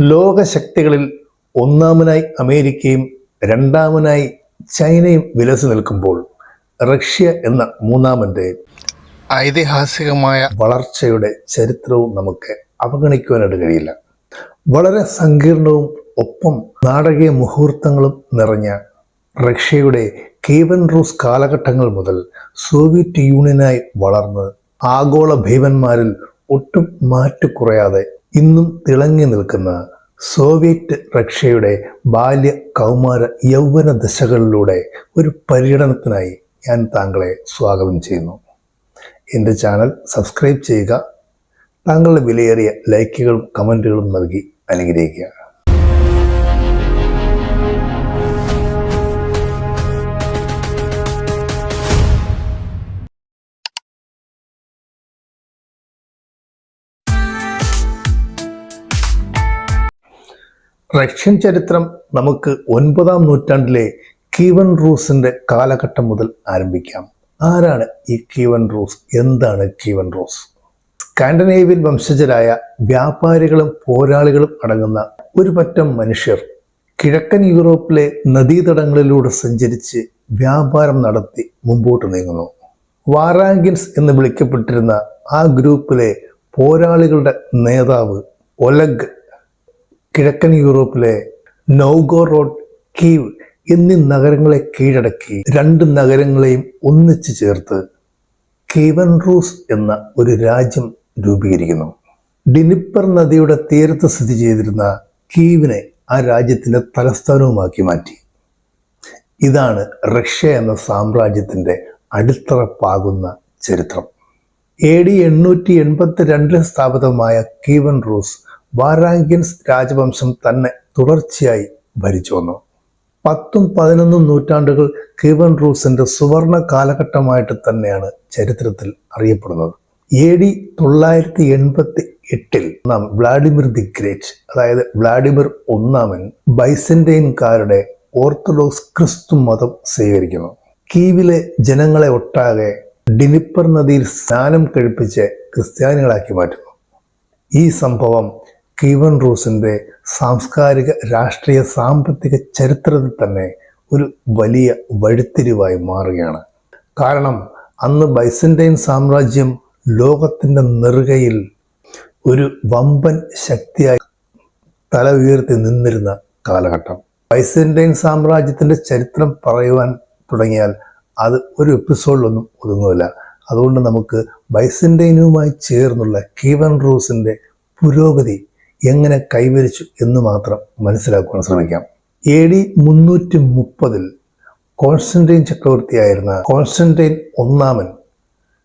ലോകശക്തികളിൽ ഒന്നാമനായി അമേരിക്കയും രണ്ടാമനായി ചൈനയും വിലസി നിൽക്കുമ്പോൾ റഷ്യ എന്ന മൂന്നാമന്റെ ഐതിഹാസികമായ വളർച്ചയുടെ ചരിത്രവും നമുക്ക് അവഗണിക്കുവാനായിട്ട് കഴിയില്ല. വളരെ സങ്കീർണവും ഒപ്പം നാടകീയ മുഹൂർത്തങ്ങളും നിറഞ്ഞ റഷ്യയുടെ കീവൻ റൂസ് കാലഘട്ടങ്ങൾ മുതൽ സോവിയറ്റ് യൂണിയനായി വളർന്ന് ആഗോള ഭീമന്മാരിൽ ഒട്ടും മാറ്റുകുറയാതെ ഇന്നും തിളങ്ങി നിൽക്കുന്ന സോവിയറ്റ് റഷ്യയുടെ ബാല്യ കൗമാര യൗവന ദശകളിലൂടെ ഒരു പര്യടനത്തിനായി ഞാൻ താങ്കളെ സ്വാഗതം ചെയ്യുന്നു. എന്റെ ചാനൽ സബ്സ്ക്രൈബ് ചെയ്യുക താങ്കളുടെ വിലയേറിയ ലൈക്കുകളും കമന്റുകളും നൽകി അനുഗ്രഹിക്കുക. റഷ്യൻ ചരിത്രം നമുക്ക് ഒൻപതാം നൂറ്റാണ്ടിലെ കീവൻ റൂസിന്റെ കാലഘട്ടം മുതൽ ആരംഭിക്കാം. ആരാണ് ഈ കീവൻ റൂസ്? എന്താണ് കീവൻ റൂസ്? സ്കാൻഡനേവിയൻ വംശജരായ വ്യാപാരികളും പോരാളികളും അടങ്ങുന്ന ഒരു പറ്റം മനുഷ്യർ കിഴക്കൻ യൂറോപ്പിലെ നദീതടങ്ങളിലൂടെ സഞ്ചരിച്ച് വ്യാപാരം നടത്തി മുമ്പോട്ട് നീങ്ങുന്നു. വാറാങ്കിൻസ് എന്ന് വിളിക്കപ്പെട്ടിരുന്ന ആ ഗ്രൂപ്പിലെ പോരാളികളുടെ നേതാവ് ഒലഗ് കിഴക്കൻ യൂറോപ്പിലെ നൗഗോറോഡ് കീവ് എന്നീ നഗരങ്ങളെ കീഴടക്കി രണ്ട് നഗരങ്ങളെയും ഒന്നിച്ചു ചേർത്ത് കീവൻ റൂസ് എന്ന ഒരു രാജ്യം രൂപീകരിക്കുന്നു. ഡിനിപ്പർ നദിയുടെ തീരത്ത് സ്ഥിതി ചെയ്തിരുന്ന കീവിനെ ആ രാജ്യത്തിന്റെ തലസ്ഥാനവുമാക്കി മാറ്റി. ഇതാണ് റഷ്യ എന്ന സാമ്രാജ്യത്തിന്റെ അടിത്തറ പാകുന്ന ചരിത്രം. എ ഡി എണ്ണൂറ്റി എൺപത്തി രണ്ടിൽ സ്ഥാപിതമായ കീവൻ റൂസ് വാരാങ്കിൻസ് രാജവംശം തന്നെ തുടർച്ചയായി ഭരിച്ചു വന്നു. പത്തും പതിനൊന്നും നൂറ്റാണ്ടുകൾ കീവൻ റൂസിന്റെ സുവർണ കാലഘട്ടമായിട്ട് തന്നെയാണ് ചരിത്രത്തിൽ അറിയപ്പെടുന്നത്. എ ഡി തൊള്ളായിരത്തി എൺപത്തി എട്ടിൽ നാം വ്ളാഡിമിർ ദി ഗ്രേറ്റ് അതായത് വ്ളാഡിമിർ ഒന്നാമൻ ബൈസന്റൈൻകാരുടെ ഓർത്തഡോക്സ് ക്രിസ്തു മതം സ്വീകരിക്കുന്നു. കീവിലെ ജനങ്ങളെ ഒട്ടാകെ ഡിനിപ്പർ നദിയിൽ സ്നാനം കഴിപ്പിച്ച് ക്രിസ്ത്യാനികളാക്കി മാറ്റുന്നു. ഈ സംഭവം കീവൻ റൂസിന്റെ സാംസ്കാരിക രാഷ്ട്രീയ സാമ്പത്തിക ചരിത്രത്തിൽ തന്നെ ഒരു വലിയ വഴിത്തിരിവായി മാറുകയാണ്. കാരണം അന്ന് ബൈസന്റൈൻ സാമ്രാജ്യം ലോകത്തിന്റെ നെറുകയിൽ ഒരു വമ്പൻ ശക്തിയായി തല ഉയർത്തി നിന്നിരുന്ന കാലഘട്ടം. ബൈസന്റൈൻ സാമ്രാജ്യത്തിന്റെ ചരിത്രം പറയുവാൻ തുടങ്ങിയാൽ അത് ഒരു എപ്പിസോഡിലൊന്നും ഒതുങ്ങില്ല അതുകൊണ്ട് നമുക്ക് ബൈസന്റൈനുമായി ചേർന്നുള്ള കീവൻ റൂസിന്റെ പുരോഗതി എങ്ങനെ കൈവരിച്ചു എന്ന് മാത്രം മനസ്സിലാക്കുവാൻ ശ്രമിക്കാം. എ ഡി മുന്നൂറ്റി മുപ്പതിൽ കോൺസ്റ്റന്റൈൻ ചക്രവർത്തിയായിരുന്ന കോൺസ്റ്റന്റൈൻ ഒന്നാമൻ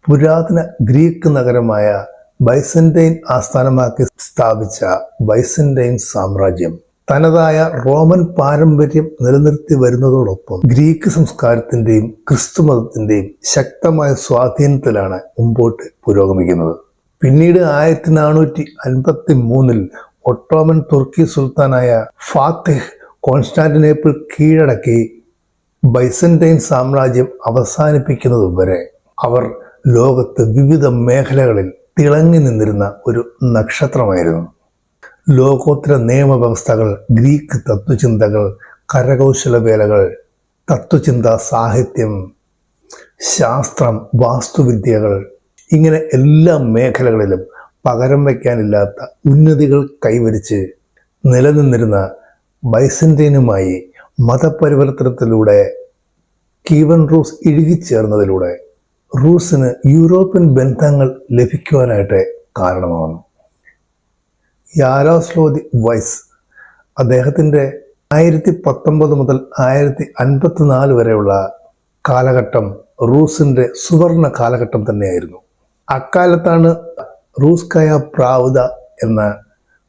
പുരാതന ഗ്രീക്ക് നഗരമായ ബൈസന്റൈൻ ആസ്ഥാനമാക്കി സ്ഥാപിച്ച ബൈസന്റൈൻ സാമ്രാജ്യം. തനതായ റോമൻ പാരമ്പര്യം നിലനിർത്തി വരുന്നതോടൊപ്പം ഗ്രീക്ക് സംസ്കാരത്തിന്റെയും ക്രിസ്തുമതത്തിന്റെയും ശക്തമായ സ്വാധീനത്തിലാണ് മുമ്പോട്ട് പുരോഗമിക്കുന്നത്. പിന്നീട് ആയിരത്തി നാനൂറ്റി അൻപത്തി മൂന്നിൽ ഒട്ടോമൻ തുർക്കി സുൽത്താനായ ഫാത്തിഹ് കോൺസ്റ്റാന്റിനേപ്പിൾ കീഴടക്കി ബൈസന്റൈൻ സാമ്രാജ്യം അവസാനിപ്പിക്കുന്നത് വരെ അവർ ലോകത്ത് വിവിധ മേഖലകളിൽ തിളങ്ങി നിന്നിരുന്ന ഒരു നക്ഷത്രമായിരുന്നു. ലോകോത്തര നിയമവ്യവസ്ഥകൾ ഗ്രീക്ക് തത്വചിന്തകൾ കരകൗശല വേലകൾ തത്വചിന്ത സാഹിത്യം ശാസ്ത്രം വാസ്തുവിദ്യകൾ ഇങ്ങനെ എല്ലാ മേഖലകളിലും പകരം വയ്ക്കാനില്ലാത്ത ഉന്നതികൾ കൈവരിച്ച് നിലനിന്നിരുന്ന ബൈസന്റീനുമായി മതപരിവർത്തനത്തിലൂടെ കീവൻ റൂസ് ഇഴുകിച്ചേർന്നതിലൂടെ റൂസിന് യൂറോപ്യൻ ബന്ധങ്ങൾ ലഭിക്കുവാനായിട്ട് കാരണമാകുന്നു യാരോസ്ലോദി വൈസ് അദ്ദേഹത്തിന്റെ ആയിരത്തി പത്തൊമ്പത് മുതൽ ആയിരത്തി അൻപത്തിനാല് വരെയുള്ള കാലഘട്ടം റൂസിന്റെ സുവർണ കാലഘട്ടം തന്നെയായിരുന്നു. അക്കാലത്താണ് റൂസ്കയ പ്രാവുത എന്ന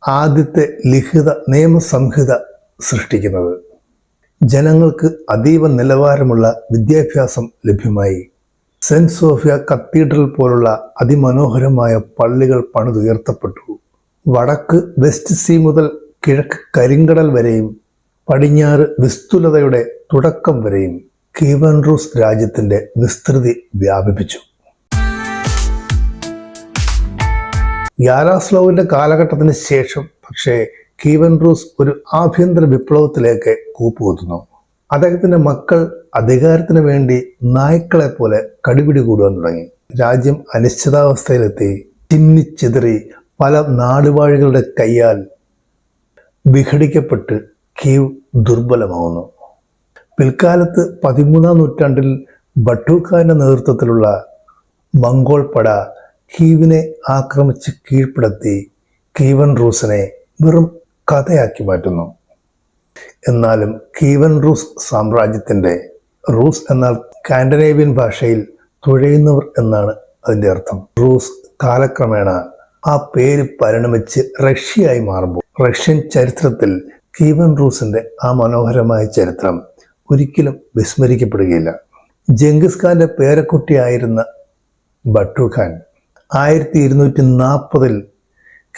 ആദ്യത്തെ ലിഖിത നിയമസംഹിത സൃഷ്ടിക്കുന്നത്. ജനങ്ങൾക്ക് അതീവ നിലവാരമുള്ള വിദ്യാഭ്യാസം ലഭ്യമായി. സെന്റ് സോഫിയ കത്തീഡ്രൽ പോലുള്ള അതിമനോഹരമായ പള്ളികൾ പണിതുയർത്തപ്പെട്ടു. വടക്ക് വെസ്റ്റ് സീ മുതൽ കിഴക്ക് കരിങ്കടൽ വരെയും പടിഞ്ഞാറ് വിസ്തുലതയുടെ തുടക്കം വരെയും കീവൻ രാജ്യത്തിന്റെ വിസ്തൃതി വ്യാപിപ്പിച്ചു. യാരാസ്ലോവിന്റെ കാലഘട്ടത്തിന് ശേഷം പക്ഷേ കീവൻ റൂസ് ഒരു ആഭ്യന്തര വിപ്ലവത്തിലേക്ക് കൂപ്പുകുത്തുന്നു. അദ്ദേഹത്തിന്റെ മക്കൾ അധികാരത്തിന് വേണ്ടി നായ്ക്കളെ പോലെ കടിപിടി കൂടുവാൻ തുടങ്ങി. രാജ്യം അനിശ്ചിതാവസ്ഥയിലെത്തി. ചിന്നിച്ചിതറി പല നാടുവാഴികളുടെ കയ്യാൽ വിഘടിക്കപ്പെട്ട് കീവ് ദുർബലമാവുന്നു. പിൽക്കാലത്ത് പതിമൂന്നാം നൂറ്റാണ്ടിൽ ബട്ടൂഖാന്റെ നേതൃത്വത്തിലുള്ള മംഗോൾ പട കീവിനെ ആക്രമിച്ച് കീഴ്പ്പെടുത്തി കീവൻ റൂസിനെ വെറും കഥയാക്കി മാറ്റുന്നു. എന്നാലും കീവൻ റൂസ് സാമ്രാജ്യത്തിന്റെ റൂസ് എന്നാൽ കാൻഡനേവിയൻ ഭാഷയിൽ തുഴയുന്നവർ എന്നാണ് അതിന്റെ അർത്ഥം. റൂസ് കാലക്രമേണ ആ പേര് പരിണമിച്ച് റഷ്യയായി മാറുമ്പോൾ റഷ്യൻ ചരിത്രത്തിൽ കീവൻ റൂസിന്റെ ആ മനോഹരമായ ചരിത്രം ഒരിക്കലും വിസ്മരിക്കപ്പെടുകയില്ല. ജംഗിസ് ഖാന്റെ പേരക്കുട്ടിയായിരുന്ന ബട്ടു ഖാൻ ആയിരത്തി ഇരുന്നൂറ്റി നാൽപ്പതിൽ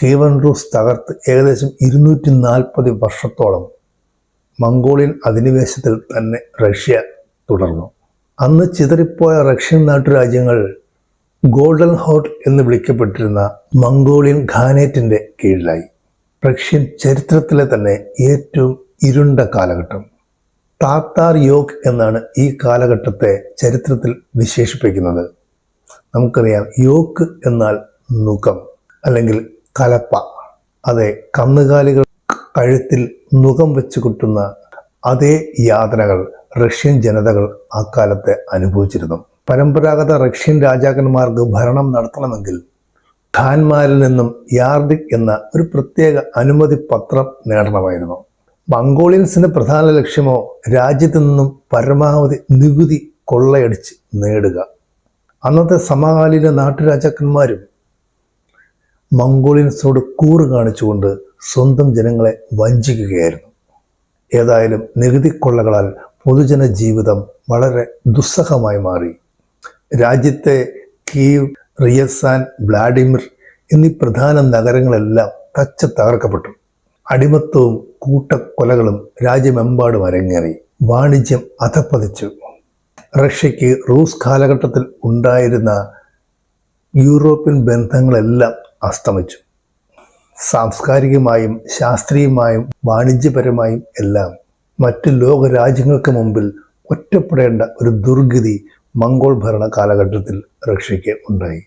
കീവൻ റൂസ് തകർത്ത് ഏകദേശം ഇരുന്നൂറ്റി നാൽപ്പത് വർഷത്തോളം മംഗോളിയൻ അധിനിവേശത്തിൽ തന്നെ റഷ്യ തുടർന്നു. അന്ന് ചിതറിപ്പോയ റഷ്യൻ നാട്ടുരാജ്യങ്ങൾ ഗോൾഡൻ ഹോട്ട് എന്ന് വിളിക്കപ്പെട്ടിരുന്ന മംഗോളിയൻ ഖാനേറ്റിന്റെ കീഴിലായി. റഷ്യൻ ചരിത്രത്തിലെ തന്നെ ഏറ്റവും ഇരുണ്ട കാലഘട്ടം. താത്താർ യോഗ് എന്നാണ് ഈ കാലഘട്ടത്തെ ചരിത്രത്തിൽ വിശേഷിപ്പിക്കുന്നത്. നമുക്കറിയാം. യോക്ക് എന്നാൽ നുകം അല്ലെങ്കിൽ കലപ്പ. അതെ കന്നുകാലികൾ കഴുത്തിൽ നുകം വെച്ച് കുട്ടുന്ന അതേ യാതനകൾ റഷ്യൻ ജനതകൾ അക്കാലത്തെ അനുഭവിച്ചിരുന്നു. പരമ്പരാഗത റഷ്യൻ രാജാക്കന്മാർക്ക് ഭരണം നടത്തണമെങ്കിൽ ഖാൻമാരിൽ നിന്നും യാർഡിക് എന്ന ഒരു പ്രത്യേക അനുമതി പത്രം നേടണമായിരുന്നു. മംഗോളിയൻസിന്റെ പ്രധാന ലക്ഷ്യമോ രാജ്യത്തു നിന്നും പരമാവധി നികുതി കൊള്ളയടിച്ച് നേടുക. അന്നത്തെ സമകാലീന നാട്ടുരാജാക്കന്മാരും മംഗോളിയൻസിനോട് കൂറ് കാണിച്ചുകൊണ്ട് സ്വന്തം ജനങ്ങളെ വഞ്ചിക്കുകയായിരുന്നു. ഏതായാലും നികുതി കൊള്ളകളാൽ പൊതുജന ജീവിതം വളരെ ദുസ്സഹമായി മാറി. രാജ്യത്തെ കീവ് റിയസാൻ വ്ളാഡിമിർ എന്നീ പ്രധാന നഗരങ്ങളെല്ലാം തച്ച തകർക്കപ്പെട്ടു അടിമത്തവും കൂട്ടക്കൊലകളും രാജ്യമെമ്പാടും അരങ്ങേറി. വാണിജ്യം അധപ്പതിച്ചു റഷ്യക്ക് റൂസ് കാലഘട്ടത്തിൽ ഉണ്ടായിരുന്ന യൂറോപ്യൻ ബന്ധങ്ങളെല്ലാം അസ്തമിച്ചു. സാംസ്കാരികമായും ശാസ്ത്രീയമായും വാണിജ്യപരമായും എല്ലാം മറ്റ് ലോകരാജ്യങ്ങൾക്ക് മുമ്പിൽ ഒറ്റപ്പെടേണ്ട ഒരു ദുർഗതി മംഗോൾ ഭരണ കാലഘട്ടത്തിൽ റഷ്യക്ക് ഉണ്ടായി.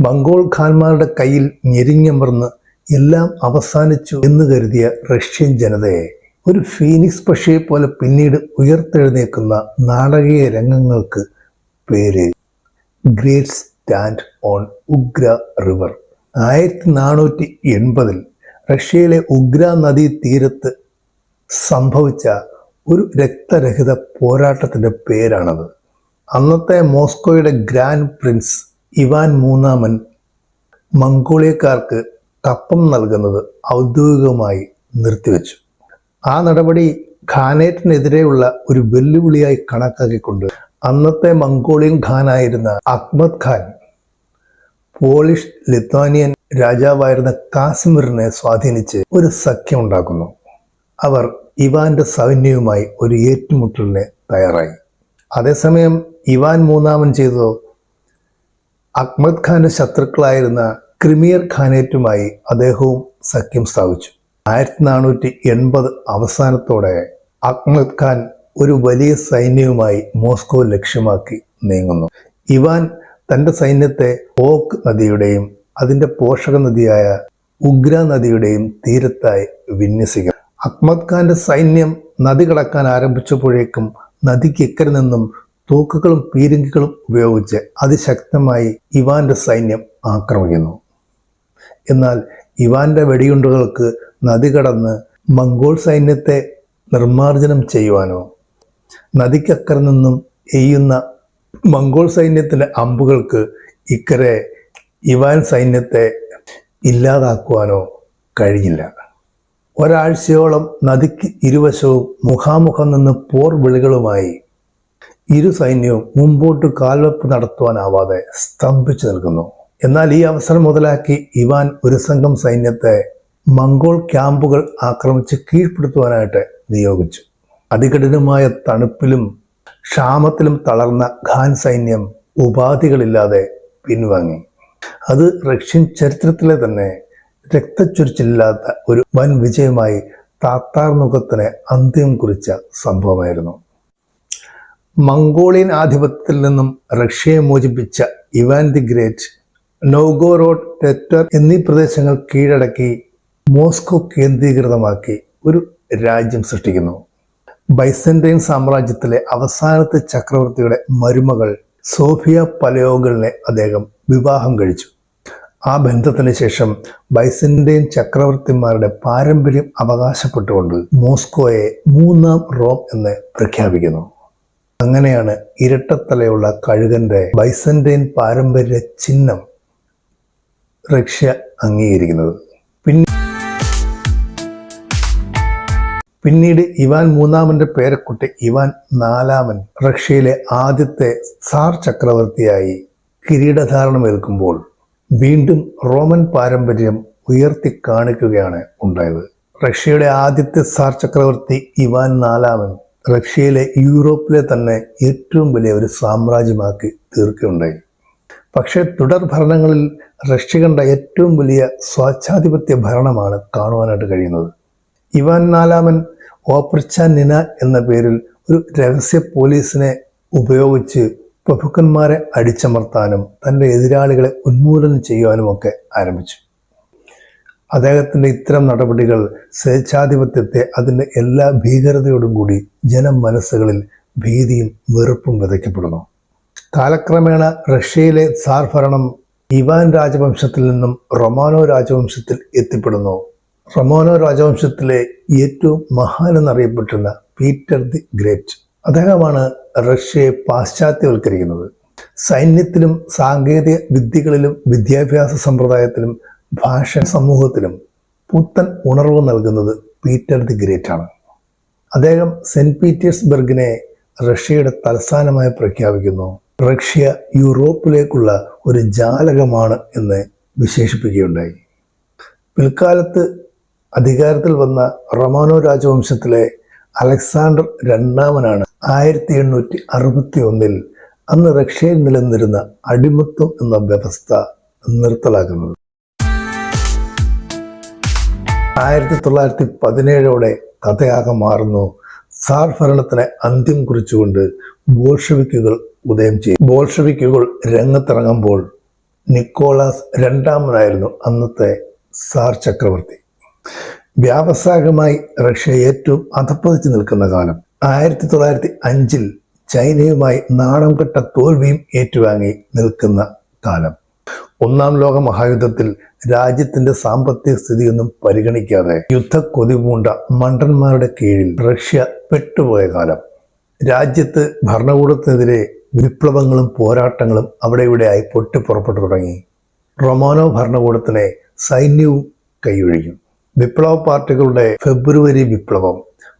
മംഗോൾ ഖാൻമാരുടെ കയ്യിൽ ഞെരിഞ്ഞമർന്ന് എല്ലാം അവസാനിച്ചു എന്ന് കരുതിയ റഷ്യൻ ജനതയെ ഒരു ഫീനിക്സ് പക്ഷിയെ പോലെ പിന്നീട് ഉയർത്തെഴുന്നേക്കുന്ന നാടകീയ രംഗങ്ങൾക്ക് പേര്. Great stand on Ugra river ആയിരത്തി നാനൂറ്റി എൺപതിൽ റഷ്യയിലെ ഉഗ്ര നദീ തീരത്ത് സംഭവിച്ച ഒരു രക്തരഹിത പോരാട്ടത്തിന്റെ പേരാണത്. അന്നത്തെ മോസ്കോയുടെ ഗ്രാൻഡ് പ്രിൻസ് ഇവാൻ മൂന്നാമൻ മംഗോളിയക്കാർക്ക് കപ്പം നൽകുന്നത് ഔദ്യോഗികമായി നിർത്തിവെച്ചു. ആ നടപടി ഖാനേറ്റിനെതിരെയുള്ള ഒരു വെല്ലുവിളിയായി കണക്കാക്കിക്കൊണ്ട് അന്നത്തെ മംഗോളിയൻ ഖാനായിരുന്ന അഹ്മദ് ഖാൻ പോളിഷ് ലിത്വാനിയൻ രാജാവായിരുന്ന കാശ്മീറിനെ സ്വാധീനിച്ച് ഒരു സഖ്യം ഉണ്ടാക്കുന്നു. അവർ ഇവാന്റെ സൈന്യവുമായി ഒരു ഏറ്റുമുട്ടലിന് തയ്യാറായി. അതേസമയം ഇവാൻ മൂന്നാമൻ ചെയ്തതോ അഹ്മദ് ഖാന്റെ ശത്രുക്കളായിരുന്ന ക്രിമിയർ ഖാനേറ്റുമായി അദ്ദേഹവും സഖ്യം സ്ഥാപിച്ചു. ആയിരത്തി നാനൂറ്റി എൺപത് അവസാനത്തോടെ അഹ്മദ് ഖാൻ ഒരു വലിയ സൈന്യവുമായി മോസ്കോ ലക്ഷ്യമാക്കി നീങ്ങുന്നു. ഇവാൻ തന്റെ സൈന്യത്തെ ഓക്ക് നദിയുടെയും അതിന്റെ പോഷക നദിയായ ഉഗ്ര നദിയുടെയും തീരത്തായി വിന്യസിക്കും അഹ്മദ് ഖാന്റെ സൈന്യം നദി കടക്കാൻ ആരംഭിച്ചപ്പോഴേക്കും നദിക്ക് ഇക്കരെ നിന്നും തൂക്കുകളും പീരങ്കികളും ഉപയോഗിച്ച് അതിശക്തമായി ഇവാന്റെ സൈന്യം ആക്രമിക്കുന്നു. എന്നാൽ ഇവാന്റെ വെടിയുണ്ടുകൾക്ക് നദി കടന്ന് മംഗോൾ സൈന്യത്തെ നിർമ്മാർജനം ചെയ്യുവാനോ? നദിക്കക്കരെ നിന്നും എയ്യുന്ന മംഗോൾ സൈന്യത്തിന്റെ അമ്പുകൾക്ക് ഇക്കരെ ഇവാൻ സൈന്യത്തെ ഇല്ലാതാക്കുവാനോ കഴിഞ്ഞില്ല. ഒരാഴ്ചയോളം നദിക്ക് ഇരുവശവും മുഖാമുഖം നിന്ന് പോർ വിളികളുമായി ഇരു സൈന്യവും മുമ്പോട്ട് കാൽവെപ്പ് നടത്തുവാനാവാതെ സ്തംഭിച്ചു നിൽക്കുന്നു. എന്നാൽ ഈ അവസരം മുതലാക്കി ഇവാൻ ഒരു സംഘം സൈന്യത്തെ മംഗോൾ ക്യാമ്പുകൾ ആക്രമിച്ച് കീഴ്പ്പെടുത്തുവാനായിട്ട് നിയോഗിച്ചു. അതികഠിനമായ തണുപ്പിലും ക്ഷാമത്തിലും തളർന്ന ഖാൻ സൈന്യം ഉപാധികളില്ലാതെ പിൻവാങ്ങി. അത് റഷ്യൻ ചരിത്രത്തിലെ തന്നെ രക്തച്ചൊരിച്ചില്ലാത്ത ഒരു വൻ വിജയമായി താത്താർ മുഖത്തിന് അന്ത്യം കുറിച്ച സംഭവമായിരുന്നു. മംഗോളിയൻ ആധിപത്യത്തിൽ നിന്നും റഷ്യയെ മോചിപ്പിച്ച ഇവാൻ ദി ഗ്രേറ്റ് നോഗോറോഡ് ടെറ്റർ എന്നീ പ്രദേശങ്ങൾ കീഴടക്കി മോസ്കോ കേന്ദ്രീകൃതമാക്കി ഒരു രാജ്യം സൃഷ്ടിക്കുന്നു. ബൈസന്റൈൻ സാമ്രാജ്യത്തിലെ അവസാനത്തെ ചക്രവർത്തിയുടെ മരുമകൾ സോഫിയ പലയോഗളിനെ അദ്ദേഹം വിവാഹം കഴിച്ചു. ആ ബന്ധത്തിന് ശേഷം ബൈസന്റൈൻ ചക്രവർത്തിമാരുടെ പാരമ്പര്യം അവകാശപ്പെട്ടുകൊണ്ട് മോസ്കോയെ മൂന്നാം റോം എന്ന് പ്രഖ്യാപിക്കുന്നു. അങ്ങനെയാണ് ഇരട്ടത്തലയുള്ള കഴുകന്റെ ബൈസന്റൈൻ പാരമ്പര്യ ചിഹ്നം റഷ്യ അംഗീകരിക്കുന്നത്. പിന്നെ പിന്നീട് ഇവാൻ മൂന്നാമന്റെ പേരക്കുട്ടി ഇവാൻ നാലാമൻ റഷ്യയിലെ ആദ്യത്തെ സാർ ചക്രവർത്തിയായി കിരീടധാരണമേൽക്കുമ്പോൾ വീണ്ടും റോമൻ പാരമ്പര്യം ഉയർത്തി കാണിക്കുകയാണ് ഉണ്ടായത്. റഷ്യയുടെ ആദ്യത്തെ സാർ ചക്രവർത്തി ഇവാൻ നാലാമൻ റഷ്യയിലെ യൂറോപ്പിലെ തന്നെ ഏറ്റവും വലിയ ഒരു സാമ്രാജ്യമാക്കി തീർക്കുകയുണ്ടായി. പക്ഷേ തുടർ ഭരണങ്ങളിൽ റഷ്യ കണ്ട ഏറ്റവും വലിയ സ്വാച്ഛാധിപത്യ ഭരണമാണ് കാണുവാനായിട്ട് കഴിയുന്നത്. ഇവാൻ നാലാമൻ ഓപ്രിച്ച നിന എന്ന പേരിൽ ഒരു രഹസ്യ പോലീസിനെ ഉപയോഗിച്ച് പ്രഭുക്കന്മാരെ അടിച്ചമർത്താനും തന്റെ എതിരാളികളെ ഉന്മൂലനം ചെയ്യുവാനും ഒക്കെ ആരംഭിച്ചു. അദ്ദേഹത്തിന്റെ ഇത്തരം നടപടികൾ സ്വേച്ഛാധിപത്യത്തെ അതിന്റെ എല്ലാ ഭീകരതയോടും കൂടി ജനം മനസ്സുകളിൽ ഭീതിയും വെറുപ്പും വിതയ്ക്കപ്പെടുന്നു. കാലക്രമേണ റഷ്യയിലെ സാർ ഭരണം ഇവാൻ രാജവംശത്തിൽ നിന്നും റൊമാനോ രാജവംശത്തിൽ എത്തിപ്പെടുന്നു. റൊമാനോ രാജവംശത്തിലെ ഏറ്റവും മഹാൻ എന്നറിയപ്പെട്ടിരുന്ന പീറ്റർ ദി ഗ്രേറ്റ്. അദ്ദേഹമാണ് റഷ്യയെ പാശ്ചാത്യവൽക്കരിക്കുന്നത്. സൈന്യത്തിലും സാങ്കേതിക വിദ്യകളിലും വിദ്യാഭ്യാസ സമ്പ്രദായത്തിലും ഭാഷ സമൂഹത്തിലും പുത്തൻ ഉണർവ് നൽകുന്നത് പീറ്റർ ദി ഗ്രേറ്റ് ആണ് അദ്ദേഹം സെന്റ് പീറ്റേഴ്സ്ബർഗിനെ റഷ്യയുടെ തലസ്ഥാനമായി പ്രഖ്യാപിക്കുന്നു. റഷ്യ യൂറോപ്പിലേക്കുള്ള ഒരു ജാലകമാണ് എന്ന് വിശേഷിപ്പിക്കുകയുണ്ടായി. പിൽക്കാലത്ത് അധികാരത്തിൽ വന്ന റൊമാനോ രാജവംശത്തിലെ അലക്സാണ്ടർ രണ്ടാമനാണ്. ആയിരത്തി എണ്ണൂറ്റി അറുപത്തി ഒന്നിൽ അന്ന് റഷ്യയിൽ നിലനിന്നിരുന്ന അടിമത്വം എന്ന വ്യവസ്ഥ നിർത്തലാക്കുന്നത്. ആയിരത്തി തൊള്ളായിരത്തി പതിനേഴോടെ കഥയാകെ മാറുന്നു. സാർ ഭരണത്തിന് അന്ത്യം കുറിച്ചുകൊണ്ട് ബോൾഷവിക്കുകൾ ഉദയം ചെയ്യും. ബോൾഷവിക്കുകൾ രംഗത്തിറങ്ങുമ്പോൾ നിക്കോളാസ് രണ്ടാമനായിരുന്നു അന്നത്തെ സാർ ചക്രവർത്തി. വ്യാവസായികമായി റഷ്യ ഏറ്റവും അധപ്പതിച്ചു നിൽക്കുന്ന കാലം. ആയിരത്തി തൊള്ളായിരത്തി അഞ്ചിൽ ചൈനയുമായി നാണം കെട്ട തോൽവിയും ഏറ്റുവാങ്ങി നിൽക്കുന്ന കാലം. ഒന്നാം ലോക മഹായുദ്ധത്തിൽ രാജ്യത്തിന്റെ സാമ്പത്തിക സ്ഥിതിയൊന്നും പരിഗണിക്കാതെ യുദ്ധ പൂണ്ട മണ്ടന്മാരുടെ കീഴിൽ റഷ്യ പെട്ടുപോയ കാലം. രാജ്യത്ത് ഭരണകൂടത്തിനെതിരെ വിപ്ലവങ്ങളും പോരാട്ടങ്ങളും അവിടെ ഇവിടെയായി പൊട്ടിപ്പുറപ്പെട്ടു തുടങ്ങി. റൊമാനോ ഭരണകൂടത്തിനെ സൈന്യവും കൈയൊഴിക്കും വിപ്ലവ പാർട്ടികളുടെ ഫെബ്രുവരി വിപ്ലവം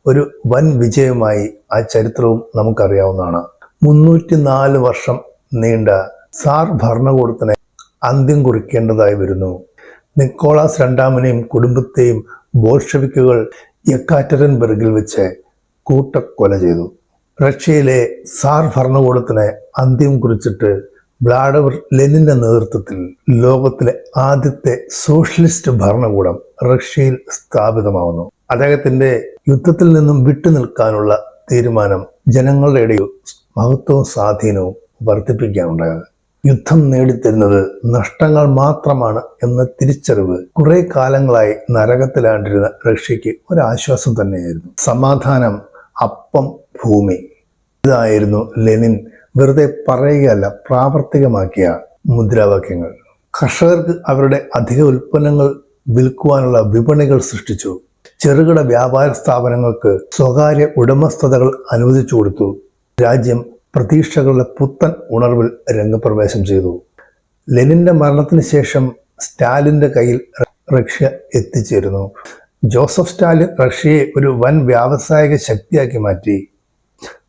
ഒരു വൻ വിജയമായി ആ ചരിത്രവും നമുക്കറിയാവുന്നതാണ്. മുന്നൂറ്റി നാല് വർഷം നീണ്ട സാർ ഭരണകൂടത്തിന് അന്ത്യം കുറിക്കേണ്ടതായി വരുന്നു. നിക്കോളാസ് രണ്ടാമനെയും കുടുംബത്തെയും ബോൾഷവിക്കുകൾ യക്കാറ്ററിൻബർഗിൽ വെച്ച് കൂട്ടക്കൊല ചെയ്തു. റഷ്യയിലെ സാർ ഭരണകൂടത്തിന് അന്ത്യം കുറിച്ചിട്ട് വ്ളാഡിമിർ ലെനിന്റെ നേതൃത്വത്തിൽ ലോകത്തിലെ ആദ്യത്തെ സോഷ്യലിസ്റ്റ് ഭരണകൂടം റഷ്യയിൽ സ്ഥാപിതമാവുന്നു. അദ്ദേഹത്തിന്റെ യുദ്ധത്തിൽ നിന്നും വിട്ടുനിൽക്കാനുള്ള തീരുമാനം ജനങ്ങളുടെ ഇടയിൽ മഹത്വവും സ്വാധീനവും വർദ്ധിപ്പിക്കാനുണ്ടായത്. യുദ്ധം നേടിത്തരുന്നത് നഷ്ടങ്ങൾ മാത്രമാണ് എന്ന തിരിച്ചറിവ് കുറെ കാലങ്ങളായി നരകത്തിലാണ്ടിരുന്ന റഷ്യക്ക് ഒരാശ്വാസം തന്നെയായിരുന്നു. സമാധാനം അപ്പം ഭൂമി. ഇതായിരുന്നു ലെനിൻ വെറുതെ പറയുകയല്ല പ്രാവർത്തികമാക്കിയ മുദ്രാവാക്യങ്ങൾ. കർഷകർക്ക് അവരുടെ അധിക ഉൽപ്പന്നങ്ങൾ വിൽക്കുവാനുള്ള വിപണികൾ സൃഷ്ടിച്ചു. ചെറുകിട വ്യാപാര സ്ഥാപനങ്ങൾക്ക് സ്വകാര്യ ഉടമസ്ഥതകൾ അനുവദിച്ചു കൊടുത്തു. രാജ്യം പ്രതീക്ഷകളുടെ പുത്തൻ ഉണർവിൽ രംഗപ്രവേശം ചെയ്തു. ലെനിന്റെ മരണത്തിന് ശേഷം സ്റ്റാലിന്റെ കയ്യിൽ റഷ്യ എത്തിച്ചേരുന്നു. ജോസഫ് സ്റ്റാലിൻ റഷ്യയെ ഒരു വൻ വ്യാവസായിക ശക്തിയാക്കി മാറ്റി.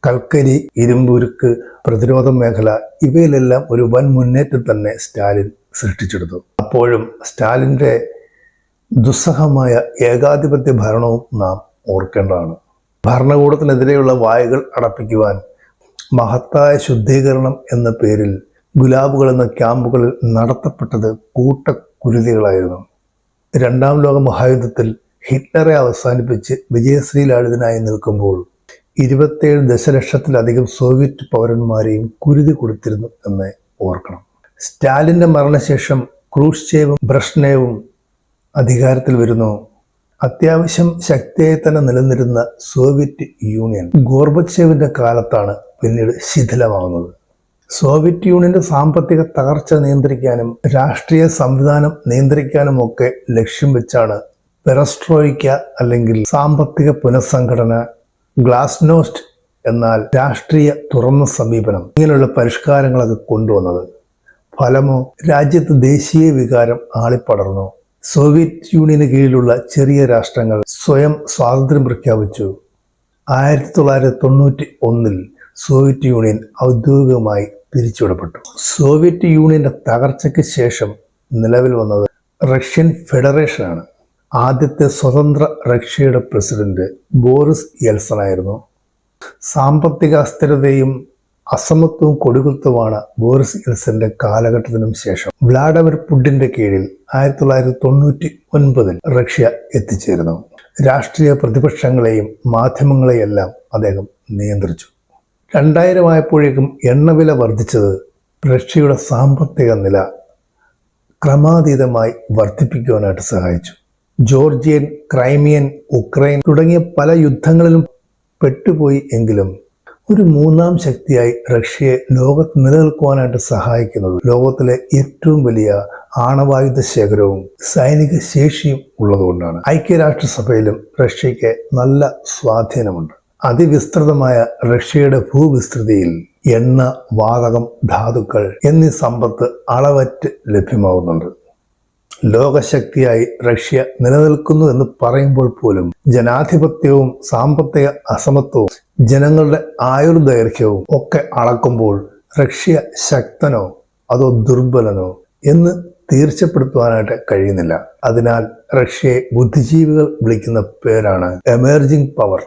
കൽക്കരി ഇരുമ്പുരുക്ക് പ്രതിരോധ മേഖല ഇവയിലെല്ലാം ഒരു വൻ മുന്നേറ്റം തന്നെ സ്റ്റാലിൻ സൃഷ്ടിച്ചെടുത്തു. അപ്പോഴും സ്റ്റാലിന്റെ ദുസ്സഹമായ ഏകാധിപത്യ ഭരണവും നാം ഓർക്കേണ്ടതാണ്. ഭരണകൂടത്തിനെതിരെയുള്ള വായുകൾ അടപ്പിക്കുവാൻ മഹത്തായ ശുദ്ധീകരണം എന്ന പേരിൽ ഗുലാബുകൾ എന്ന ക്യാമ്പുകളിൽ നടത്തപ്പെട്ടത് കൂട്ടക്കുരുതികളായിരുന്നു. രണ്ടാം ലോക മഹായുദ്ധത്തിൽ ഹിറ്റ്ലറെ അവസാനിപ്പിച്ച് വിജയശ്രീലാളിതനായി നിൽക്കുമ്പോൾ ഇരുപത്തേഴ് ദശലക്ഷത്തിലധികം സോവിയറ്റ് പൗരന്മാരെയും കുരുതി കൊടുത്തിരുന്നു എന്ന് ഓർക്കണം. സ്റ്റാലിന്റെ മരണശേഷം ക്രൂഷ്ചേവും ബ്രഷ്നേവും അധികാരത്തിൽ വരുന്നു. അത്യാവശ്യം ശക്തിയായി തന്നെ നിലനിരുന്ന സോവിയറ്റ് യൂണിയൻ ഗോർബച്ചേവിന്റെ കാലത്താണ് പിന്നീട് ശിഥിലമാവുന്നത് സോവിയറ്റ് യൂണിയന്റെ സാമ്പത്തിക തകർച്ച നിയന്ത്രിക്കാനും രാഷ്ട്രീയ സംവിധാനം നിയന്ത്രിക്കാനും ഒക്കെ ലക്ഷ്യം വെച്ചാണ് പെറസ്ട്രോയിക്ക അല്ലെങ്കിൽ സാമ്പത്തിക പുനഃസംഘടന ഗ്ലാസ്നോസ്റ്റ് എന്നാൽ രാഷ്ട്രീയ തുറന്ന സമീപനം. ഇങ്ങനെയുള്ള പരിഷ്കാരങ്ങളൊക്കെ കൊണ്ടുവന്നത് ഫലമോ രാജ്യത്ത് ദേശീയ വികാരം ആളിപ്പടർന്നു? സോവിയറ്റ് യൂണിയന് കീഴിലുള്ള ചെറിയ രാഷ്ട്രങ്ങൾ സ്വയം സ്വാതന്ത്ര്യം പ്രഖ്യാപിച്ചു. ആയിരത്തി തൊള്ളായിരത്തി തൊണ്ണൂറ്റി ഒന്നിൽ സോവിയറ്റ് യൂണിയൻ ഔദ്യോഗികമായി പിരിച്ചുവിടപ്പെട്ടു. സോവിയറ്റ് യൂണിയന്റെ തകർച്ചയ്ക്ക് ശേഷം നിലവിൽ വന്നത് റഷ്യൻ ഫെഡറേഷനാണ്. ആദ്യത്തെ സ്വതന്ത്ര റഷ്യയുടെ പ്രസിഡന്റ് ബോറിസ് യെൽസൺ ആയിരുന്നു സാമ്പത്തിക അസ്ഥിരതയും അസമത്വവും കൊടുകുത്തുമാണ് ബോറിസ് യെൽസന്റെ കാലഘട്ടത്തിനും ശേഷം. വ്ളാഡിമിർ പുടിന്റെ കീഴിൽ ആയിരത്തി തൊള്ളായിരത്തി തൊണ്ണൂറ്റി ഒൻപതിൽ റഷ്യ എത്തിച്ചേരുന്നു. രാഷ്ട്രീയ പ്രതിപക്ഷങ്ങളെയും മാധ്യമങ്ങളെയെല്ലാം അദ്ദേഹം നിയന്ത്രിച്ചു. രണ്ടായിരം ആയപ്പോഴേക്കും എണ്ണവില വർദ്ധിച്ചത് റഷ്യയുടെ സാമ്പത്തിക നില ക്രമാതീതമായി വർദ്ധിപ്പിക്കുവാനായിട്ട് സഹായിച്ചു. ജോർജിയൻ ക്രൈമിയൻ ഉക്രൈൻ തുടങ്ങിയ പല യുദ്ധങ്ങളിലും പെട്ടുപോയി എങ്കിലും ഒരു മൂന്നാം ശക്തിയായി റഷ്യയെ ലോകത്ത് നിലനിൽക്കുവാനായിട്ട് സഹായിക്കുന്നത് ലോകത്തിലെ ഏറ്റവും വലിയ ആണവായുധ ശേഖരവും സൈനിക ശേഷിയും ഉള്ളതുകൊണ്ടാണ്. ഐക്യരാഷ്ട്രസഭയിലും റഷ്യയ്ക്ക് നല്ല സ്വാധീനമുണ്ട്. അതിവിസ്തൃതമായ റഷ്യയുടെ ഭൂവിസ്തൃതിയിൽ എണ്ണ വാതകം ധാതുക്കൾ എന്നീ സമ്പത്ത് അളവറ്റ് ലഭ്യമാവുന്നുണ്ട്. ലോകശക്തിയായി റഷ്യ നിലനിൽക്കുന്നു എന്ന് പറയുമ്പോൾ പോലും ജനാധിപത്യവും സാമ്പത്തിക അസമത്വവും ജനങ്ങളുടെ ആയുർദൈർഘ്യവും ഒക്കെ അളക്കുമ്പോൾ റഷ്യ ശക്തനോ അതോ ദുർബലനോ എന്ന് തീർച്ചപ്പെടുത്തുവാനായിട്ട് കഴിയുന്നില്ല. അതിനാൽ റഷ്യയെ ബുദ്ധിജീവികൾ വിളിക്കുന്ന പേരാണ് എമേർജിംഗ് പവർ.